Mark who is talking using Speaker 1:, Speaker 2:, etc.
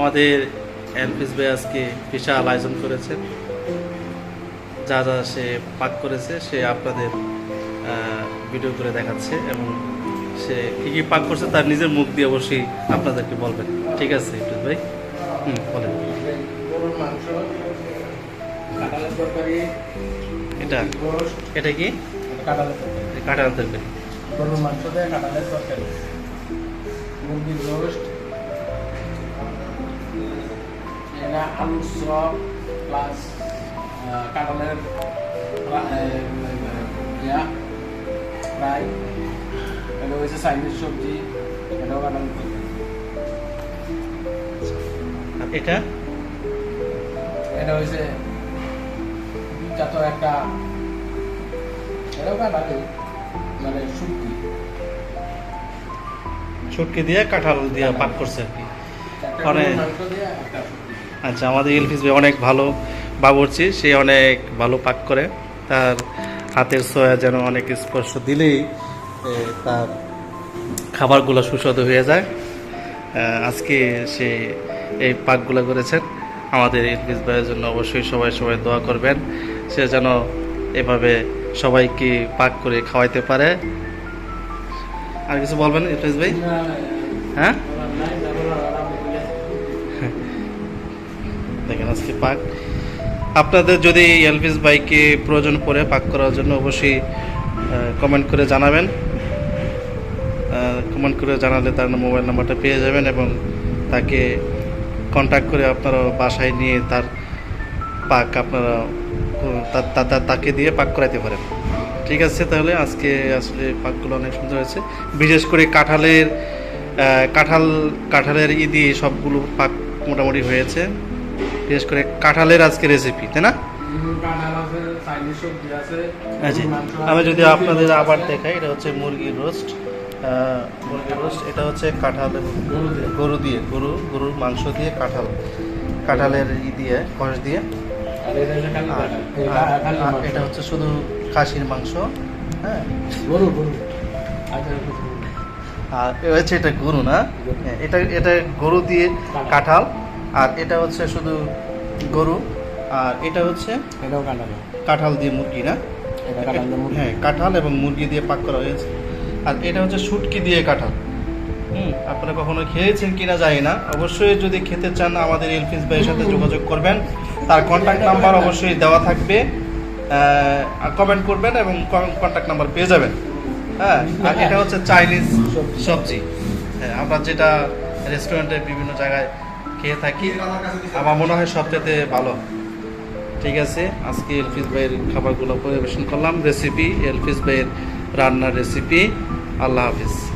Speaker 1: আমাদের এলপিস ভাই আজকে বিশাল আয়োজন করেছেন যা যা সে পাক করেছে সে আপনাদের ভিডিও করে দেখাচ্ছে এবং সে কী কী পাক করছে তার নিজের মুখ দিয়ে অবশ্যই আপনাদেরকে বলবেন। ঠিক আছে এলপিস ভাই? হুম বলেন। এটা? এটা কি?
Speaker 2: কাঁঠালের তরকারি। গরুর মাংস দিয়ে কাঁঠালের তরকারি। মুরগির রোস্ট। এটা আলুর চপ প্লাস কাঁঠালের ফ্রাই এটা হয়েছে চাইনিজ সবজি এটাও কাঁঠালের
Speaker 1: এটা
Speaker 2: এটা হয়েছে বিখ্যাত একটা এটাও কাঁঠালের মানে শুটকি
Speaker 1: ছুটকি দিয়ে কাঁঠাল দিয়ে পাক করছে আর কি মানে- আচ্ছা আমাদের ইলফিস ভাই অনেক ভালো বাবুর্চি সে অনেক ভালো পাক করে। তার হাতের সোয়া যেন অনেক স্পর্শ দিলেই তার খাবারগুলো সুস্বাদু হয়ে যায়। আজকে সে এই পাকগুলো করেছেন। আমাদের ইলফিস ভাইয়ের জন্য অবশ্যই সবাই সবাই দোয়া করবেন। সে যেন এভাবে সবাইকে পাক করে খাওয়াইতে পারে। আর কিছু বলবেন ইলফিস ভাই? হ্যাঁ? আজকে পাক। আপনাদের যদি এলভিস বাইকে প্রয়োজন পড়ে পাক করার জন্য অবশ্যই কমেন্ট করে জানাবেন। কমেন্ট করে জানালে তার মোবাইল নাম্বারটা পেয়ে যাবেন এবং তাকে কন্ট্যাক্ট করে আপনারা বাসায় নিয়ে তার পাক আপনারা তাকে দিয়ে পাক করাইতে পারেন। ঠিক আছে, তাহলে আজকে আসলে পাকগুলো অনেক সুন্দর হয়েছে। বিশেষ করে কাঁঠালের কাঁঠাল, কাঁঠালের ই দিয়ে সবগুলো পাক মোটামুটি হয়েছে। বিশেষ করে কাঁঠালের আজকে রেসিপি তাই না? আচ্ছা আমি যদি আপনাদের আবার দেখাই এটা হচ্ছে মুরগির রোস্ট মুরগির রোস্ট এটা হচ্ছে কাঁঠাল
Speaker 2: গরু দিয়ে।
Speaker 1: গরু দিয়ে গরু গরুর মাংস দিয়ে কাঁঠাল। কাঁঠালের ই দিয়ে খস দিয়ে।
Speaker 2: আর এটা হচ্ছে
Speaker 1: শুধু খাসির মাংস হ্যাঁ?
Speaker 2: গরু গরু। আচ্ছা, গরু।
Speaker 1: আর হচ্ছে এটা গরু না? হ্যাঁ, এটা এটা গরু দিয়ে কাঁঠাল। আর এটা হচ্ছে শুধু গরু আর এটা হচ্ছে
Speaker 2: এটাও কাঁঠাল।
Speaker 1: কাঁঠাল দিয়ে মুরগি না। হ্যাঁ কাঁঠাল এবং মুরগি দিয়ে পাক করা হয়েছে। আর এটা হচ্ছে শুটকি দিয়ে কাঁঠাল। হুম আপনারা কখনো খেয়েছেন কিনা জানি না। অবশ্যই যদি খেতে চান আমাদের এলফিস ভাইয়ের সাথে যোগাযোগ করবেন। তার কন্ট্যাক্ট নাম্বার অবশ্যই দেওয়া থাকবে। কমেন্ট করবেন এবং কন্ট্যাক্ট নাম্বার পেয়ে যাবেন। হ্যাঁ আর এটা হচ্ছে চাইনিজ সবজি। হ্যাঁ আমরা যেটা রেস্টুরেন্টে বিভিন্ন জায়গায় খেয়ে থাকি। আমার মনে হয় সবচেয়ে ভালো। ঠিক আছে, আজকে এলফিস ভাইয়ের খাবারগুলো পরিবেশন করলাম। রেসিপি এলফিস ভাইয়ের রান্নার রেসিপি আল্লাহ হাফিজ।